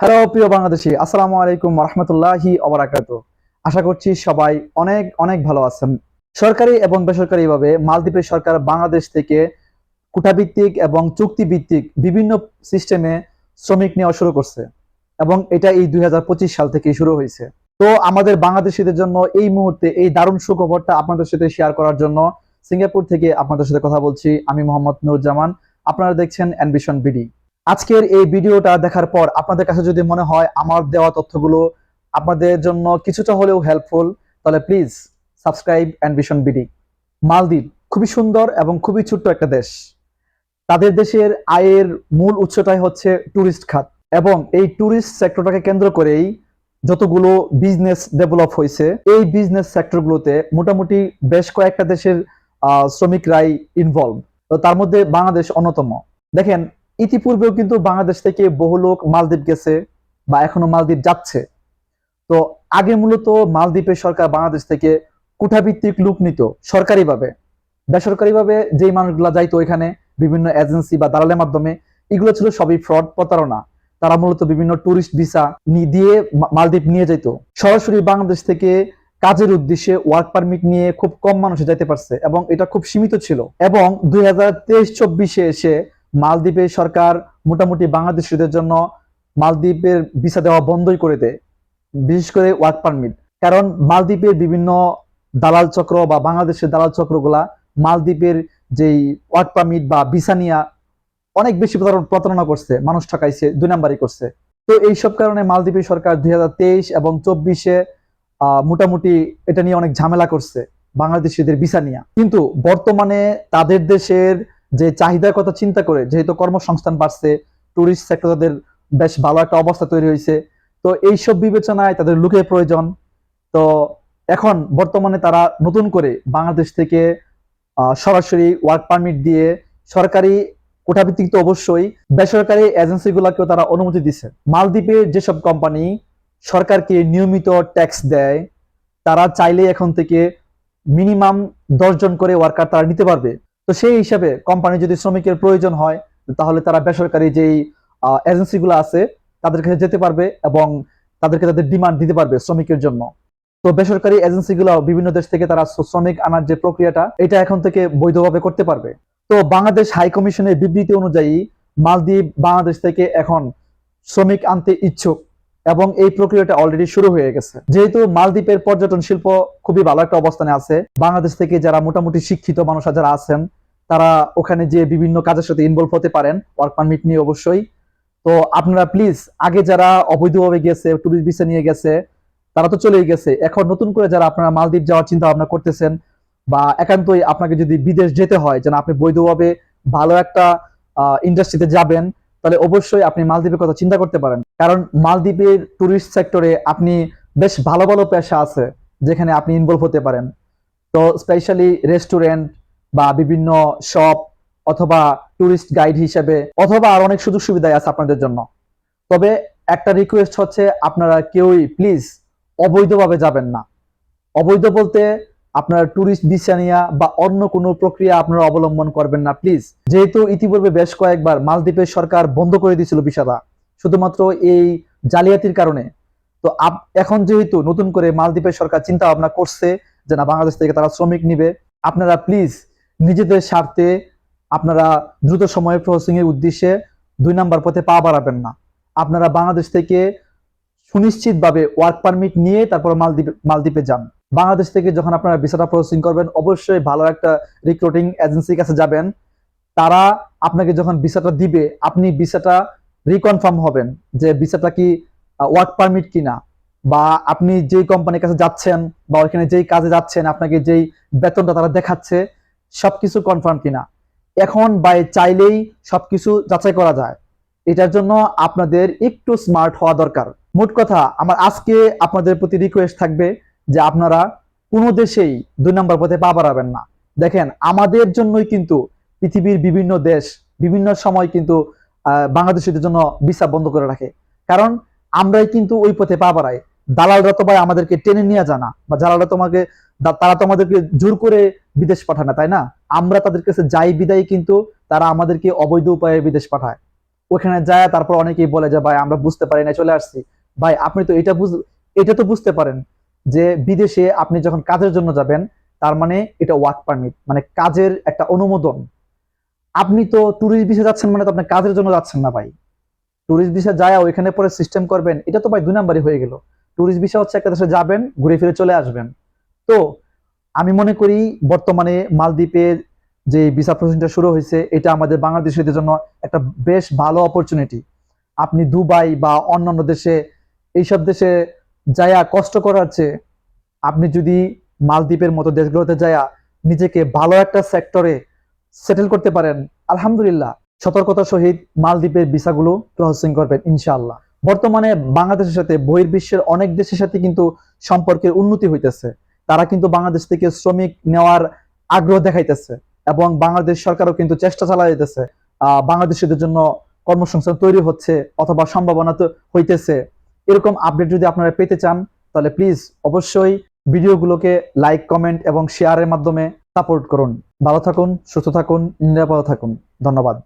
Hello, প্রিয় বাংলাদেশি, আসসালামু আলাইকুম রহমতুল্লাহি অবরাকাত আশা করছি সবাই অনেক অনেক ভালো আছেন। সরকারি এবং বেসরকারিভাবে মালদ্বীপের সরকার বাংলাদেশ থেকে কুটাভিত্তিক এবং চুক্তিভিত্তিক বিভিন্ন সিস্টেমে শ্রমিক নেওয়া শুরু করছে এবং এটা এই দুই হাজার পঁচিশ সাল থেকে শুরু হয়েছে। তো আমাদের বাংলাদেশিদের জন্য এই মুহূর্তে এই দারুণ সুখবরটা আপনাদের সাথে শেয়ার করার জন্য সিঙ্গাপুর থেকে আপনাদের সাথে কথা বলছি। আমি মোহাম্মদ নুরুজ্জামান, আপনারা দেখছেন অ্যানভিশন বিডি আজকের এই ভিডিওটা দেখার পর আপনাদের কাছে যদি মনে হয় আমার দেওয়া তথ্যগুলো আপনাদের জন্য কিছুটা হলেও হেল্পফুল তাহলে প্লিজ সাবস্ক্রাইব অ্যানভিশন বিডি মালদ্বীপ খুবই সুন্দর এবং খুবই ছোট্ট একটা দেশ। তাদের দেশের আয়ের মূল উৎসটাই হচ্ছে ট্যুরিস্ট খাত এবং এই ট্যুরিস্ট সেক্টরটাকে কেন্দ্র করেই যতগুলো বিজনেস ডেভেলপ হয়েছে, এই বিজনেস সেক্টরগুলোতে মোটামুটি বেশ কয়েকটা দেশের শ্রমিকরাই ইনভলভ তো তার মধ্যে বাংলাদেশ অন্যতম। দেখেন ইতিপূর্বেও কিন্তু বাংলাদেশ থেকে বহু লোক মালদ্বীপ গেছে বা এখনও মালদ্বীপ যাচ্ছে। তো আগে মূলত মালদ্বীপের সরকার বাংলাদেশ থেকে কুঠাভিত্তিক লোক নিত সরকারিভাবে। বেসরকারিভাবে যেই মানুষগুলা যাইতো এখানে, বিভিন্ন এজেন্সি বা দালালের মাধ্যমে, এগুলো ছিল সবই ফ্রড প্রতারণা। তারা মূলত বিভিন্ন টুরিস্ট ভিসা দিয়ে মালদ্বীপ নিয়ে যেত সরাসরি বাংলাদেশ থেকে কাজের উদ্দেশ্যে ওয়ার্ক পারমিট নিয়ে খুব কম মানুষ যাইতে পারছে এবং এটা খুব সীমিত ছিল। এবং দুই হাজার তেইশ চব্বিশে এসে মালদ্বীপের সরকার মোটামুটি বাংলাদেশিদের জন্য মালদ্বীপের ভিসা দেওয়া বন্ধই করে দেয়, বিশেষ করে ওয়ার্ক পারমিট কারণ মালদ্বীপের বিভিন্ন দালাল চক্র বা বাংলাদেশের দালাল চক্রগুলা মালদ্বীপের যেই ওয়ার্ক পারমিট বা ভিসা নিয়া অনেক বেশি প্রতারণা করছে, মানুষ ঠকাইছে, দুই নাম্বারই করছে। তো এইসব কারণে মালদ্বীপের সরকার দুই হাজার তেইশ এবং চব্বিশে মোটামুটি এটা নিয়ে অনেক ঝামেলা করছে বাংলাদেশিদের ভিসা নিয়ে। কিন্তু বর্তমানে তাদের দেশের যে চাহিদার কথা চিন্তা করে, যেহেতু কর্মসংস্থান বাড়ছে টুরিস্ট সেক্টর তাদের বেশ ভালো একটা অবস্থা তৈরি হয়েছে, তো এইসব বিবেচনায় তাদের লোকের প্রয়োজন। তো এখন বর্তমানে তারা নতুন করে বাংলাদেশ থেকে সরাসরি ওয়ার্ক পারমিট দিয়ে সরকারি কোটাভিত্তিক তো অবশ্যই, বেসরকারি এজেন্সিগুলোকেও তারা অনুমতি দিছে। মালদ্বীপের যেসব কোম্পানি সরকারকে নিয়মিত ট্যাক্স দেয়, তারা চাইলে এখন থেকে মিনিমাম জন করে ওয়ার্কার তারা নিতে পারবে। তো সেই হিসাবে কোম্পানি যদি শ্রমিকের প্রয়োজন হয়, তাহলে তারা বেসরকারি যেই এজেন্সিগুলো আছে, তাদের কাছে যেতে পারবে এবং তাদেরকে তাদের ডিমান্ড দিতে পারবে শ্রমিকের জন্য। তো বেসরকারি এজেন্সিগুলো বিভিন্ন দেশ থেকে তারা শ্রমিক আনার যে প্রক্রিয়াটা, এটা এখন থেকে বৈধভাবে করতে পারবে। তো বাংলাদেশ হাই কমিশনের বিবৃতি অনুযায়ী, মালদ্বীপ বাংলাদেশ থেকে এখন শ্রমিক আনতে ইচ্ছুক এবং এই প্রক্রিয়াটা অলরেডি শুরু হয়ে গেছে। যেহেতু মালদ্বীপের পর্যটন শিল্প খুবই ভালো একটা অবস্থানে আছে, বাংলাদেশ থেকে যারা মোটামুটি শিক্ষিত মানুষ যারা আছেন তারা ওখানে যে বিভিন্ন কাজের সাথে ইনভলভ হতে পারেন ওয়ার্ক পারমিট নিয়ে অবশ্যই। তো আপনারা প্লিজ আগে যারা অবৈধভাবে গেছে টুরিস্ট ভিসা নিয়ে গেছে, তারা তো চলেই গেছে। এখন নতুন করে যারা আপনারা মালদ্বীপ যাওয়ার চিন্তা ভাবনা করতেছেন বা একান্তই আপনাকে যদি বিদেশ যেতে হয়, যেন আপনি বৈধভাবে ভালো একটা ইন্ডাস্ট্রিতে যাবেন, তাহলে অবশ্যই আপনি মালদ্বীপের কথা চিন্তা করতে পারেন। কারণ মালদ্বীপের টুরিস্ট সেক্টরে আপনি বেশ ভালো ভালো পেশা আছে, যেখানে আপনি ইনভলভ হতে পারেন। তো স্পেশালি রেস্টুরেন্ট বা বিভিন্ন শপ অথবা টুরিস্ট গাইড হিসেবে, অথবা আর অনেক সুযোগ সুবিধাই আছে আপনাদের জন্য। তবে একটা রিকোয়েস্ট হচ্ছে, আপনারা কেউই প্লিজ অবৈধভাবে যাবেন না। অবৈধ বলতে আপনার টুরিস্ট ভিসা নিয়া বা অন্য কোনো প্রক্রিয়া আপনারা অবলম্বন করবেন না প্লিজ যেহেতু ইতিপূর্বে বেশ কয়েকবার মালদ্বীপের সরকার বন্ধ করে দিয়েছিল ভিসাটা শুধুমাত্র এই জালিয়াতির কারণে। তো এখন যেহেতু নতুন করে মালদ্বীপের সরকার চিন্তা ভাবনা করছে যে না, বাংলাদেশ থেকে তারা শ্রমিক নিবে, আপনারা প্লিজ নিজেদের স্বার্থে আপনারা দ্রুত সময়ে প্রসেসিং এর উদ্দেশ্যে দুই নাম্বার পথে পা বাড়াবেন না। আপনারা বাংলাদেশ থেকে সুনিশ্চিতভাবে ওয়ার্ক পারমিট নিয়ে তারপর মালদ্বীপে মালদ্বীপে যান। বাংলাদেশ থেকে যখন আপনারা ভিসাটা প্রসেসিং করবেন, অবশ্যই ভালো একটা রিক্রুটিং এজেন্সির কাছে যাবেন। তারা আপনাকে যখন ভিসাটা দিবে, আপনি ভিসাটা রিকনফার্ম হবেন যে ভিসাটা কি ওয়ার্ক পারমিট কিনা বা আপনি যেই কোম্পানির কাছে যাচ্ছেন বা ওইখানে যেই কাজে যাচ্ছেন, আপনাকে যেই বেতনটা তারা দেখাচ্ছে সবকিছু কনফার্ম কিনা। এখন বাই চাইলেই সবকিছু যাচাই করা যায়। এটার জন্য আপনাদের একটু স্মার্ট হওয়া দরকার। মোট কথা, আমার আজকে আপনাদের প্রতি রিকোয়েস্ট থাকবে যে আপনারা কোনো দেশেই দুই নম্বর পথে পা বাড়াবেন না। দেখেন, আমাদের জন্যই কিন্তু পৃথিবীর বিভিন্ন দেশ, বিভিন্ন সময় কিন্তু বাংলাদেশিদের জন্য ভিসা বন্ধ করে রাখে। কারণ আমরাই কিন্তু ওই পথে পা বাড়াই। দালালরা তো ভাই আমাদেরকে টেনে নিয়ে জানা বা দালালরা তোমাকে তারা তো আমাদেরকে জোর করে বিদেশ পাঠায় তাই না? আমরা তাদের কাছে যাই বিদায় কিন্তু তারা আমাদেরকে অবৈধ উপায়ে বিদেশ পাঠায়। ওখানে যায়, তারপর অনেকেই বলে যে, ভাই, আমরা বুঝতে পারি না চলে আসছি। ভাই, আপনি তো এটা এটা তো বুঝতে পারেন যে বিদেশে আপনি যখন কাজের জন্য যাবেন, তার মানে এটা ওয়ার্ক পারমিট মানে কাজের একটা অনুমোদন। আপনি তো ট্যুরিস্ট ভিসা যাচ্ছেন মানে তো আপনি কাজের জন্য যাচ্ছেন না, ভাই। ট্যুরিস্ট ভিসা যায়, ওইখানে পরে সিস্টেম করবেন, এটা তো ভাই দুই নাম্বারই হয়ে গেল। ট্যুরিস্ট ভিসা হচ্ছে একটা দেশে যাবেন, ঘুরে ফিরে চলে আসবেন। তো আমি মনে করি বর্তমানে মালদ্বীপের যে ভিসা প্রসেসটা শুরু হয়েছে, এটা আমাদের বাংলাদেশিদের জন্য একটা বেশ ভালো অপরচুনিটি আপনি দুবাই বা অন্যান্য দেশে, এইসব দেশে যায়া কষ্ট করার চেয়ে আপনি যদি মালদ্বীপের মতো দেশগুলোতে যায়া নিজেকে ভালো একটা সেক্টরে সেটেল করতে পারেন, আলহামদুলিল্লাহ। সতর্কতা সহিত মালদ্বীপের ভিসাগুলো প্রসেসিং করবেন, ইনশাআল্লাহ। বর্তমানে বাংলাদেশের সাথে, বহির্বিশ্বের অনেক দেশের সাথে কিন্তু সম্পর্কের উন্নতি হইতেছে। তারা কিন্তু বাংলাদেশ থেকে শ্রমিক নেওয়ার আগ্রহ দেখাইতেছে এবং বাংলাদেশ সরকারও কিন্তু চেষ্টা চালাইতেছে বাংলাদেশিদের জন্য কর্মসংস্থান তৈরি হচ্ছে অথবা সম্ভাবনা তো হইতেছে। এরকম আপডেট যদি আপনারা পেতে চান, তাহলে প্লিজ অবশ্যই ভিডিওগুলোকে লাইক, কমেন্ট এবং শেয়ারের মাধ্যমে সাপোর্ট করুন। ভালো থাকুন, সুস্থ থাকুন, নিরাপদ থাকুন। ধন্যবাদ।